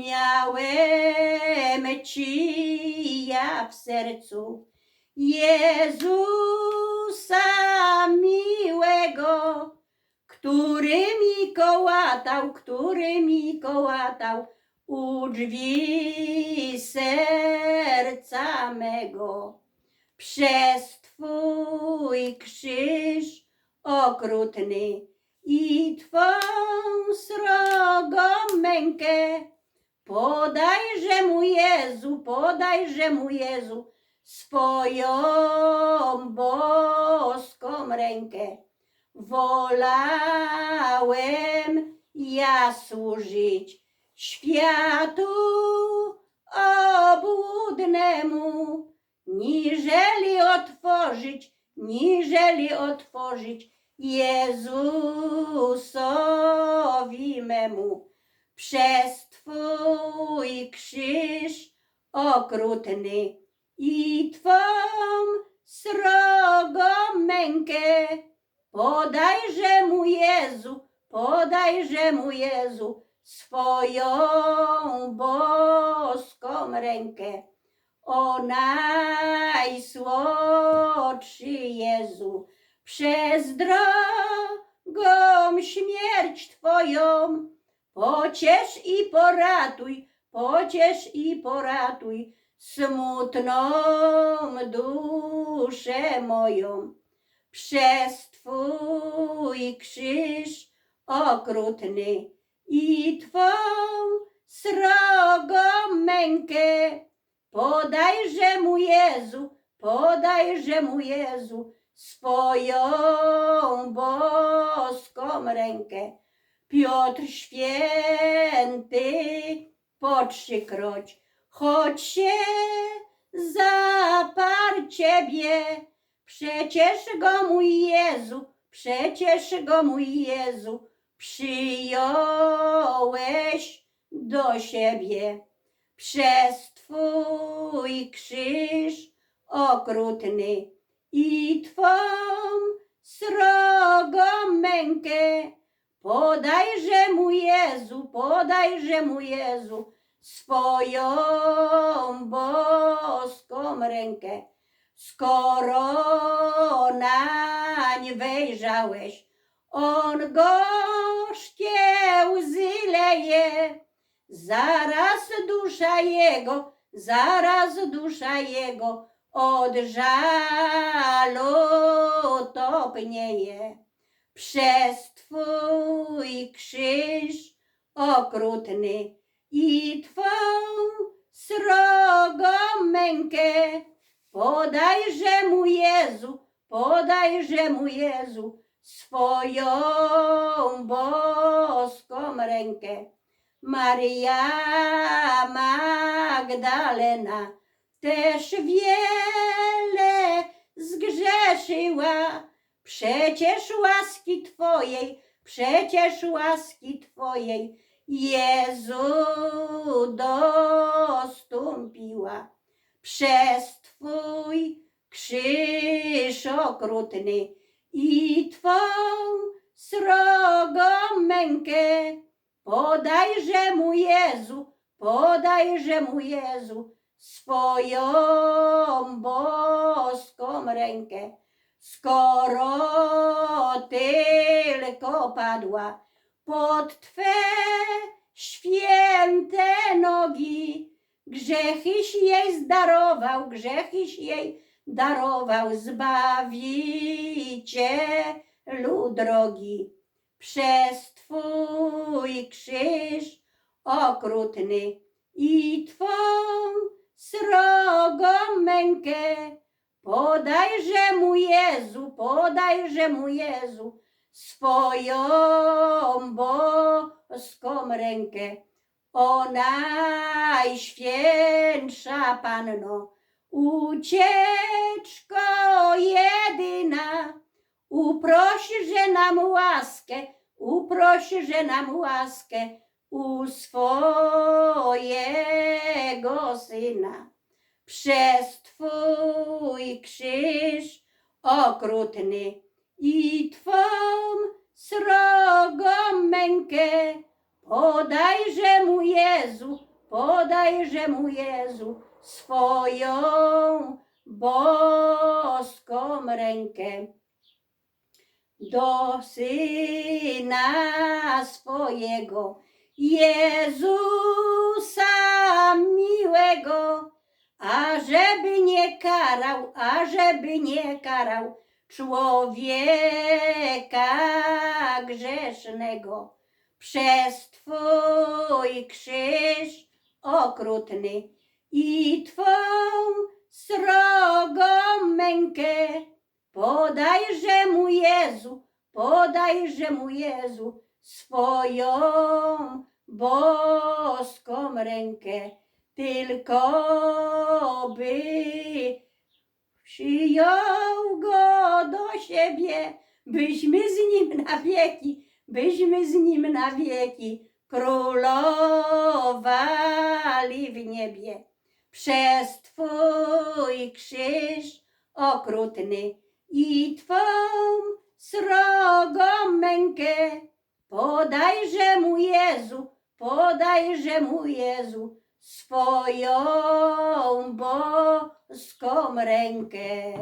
Miałem ci ja w sercu Jezusa miłego, który mi kołatał, który mi kołatał u drzwi serca mego. Przez Twój krzyż okrutny i Twą srogą mękę podajże mu Jezu, podajże mu Jezu swoją boską rękę. Wolałem ja służyć światu obłudnemu, niżeli otworzyć, niżeli otworzyć Jezusowi memu. Przez Twój okrutny i Twą srogą mękę podajże mu Jezu, podajże mu Jezu swoją boską rękę. O najsłodszy Jezu, przez drogą śmierć Twoją pociesz i poratuj, pociesz i poratuj smutną duszę moją. Przez Twój krzyż okrutny i Twą srogą mękę podajże mu Jezu, podajże mu Jezu swoją boską rękę. Piotr święty po trzykroć, choć się zaparł Ciebie, przecież go mój Jezu, przecież go mój Jezu przyjąłeś do siebie. Przez Twój krzyż okrutny i Twą srogą mękę podajże mu Jezu, podajże mu Jezu swoją boską rękę. Skoro nań wejrzałeś, on gorzkie łzy leje, zaraz dusza jego, zaraz dusza jego od żalu topnieje. Przez Twój krzyż okrutny i Twą srogą mękę podajże mu Jezu, podajże mu Jezu swoją boską rękę. Maria Magdalena też wiele zgrzeszyła, przecież łaski Twojej, przecież łaski Twojej Jezu dostąpiła. Przez Twój krzyż okrutny i Twą srogą mękę podajże mu Jezu, podajże mu Jezu swoją boską rękę. Skoro tylko padła pod Twe święte nogi, grzechyś jej zdarował, grzechyś jej darował, Zbawicielu drogi. Przez Twój krzyż okrutny i Twą srogą mękę podajże mu Jezu, podajże mu Jezu swoją boską rękę. O najświętsza Panno, ucieczko jedyna, uprośże nam łaskę, uprośże nam łaskę u swojego Syna. Przez Twój krzyż okrutny i Twą srogą mękę podajże mu Jezu, podajże mu Jezu swoją boską rękę. Do Syna swojego, Jezusa miłego, ażeby nie karał, ażeby nie karał człowieka grzesznego przez Twój krzyż okrutny i Twą srogą mękę. Podajże mu Jezu, podajże mu Jezu swoją boską rękę, tylko by przyjął go do siebie, byśmy z nim na wieki, byśmy z nim na wieki królowali w niebie. Przez Twój krzyż okrutny i Twą srogą mękę, podajże mu Jezu, podajże mu Jezu swoją boską rękę.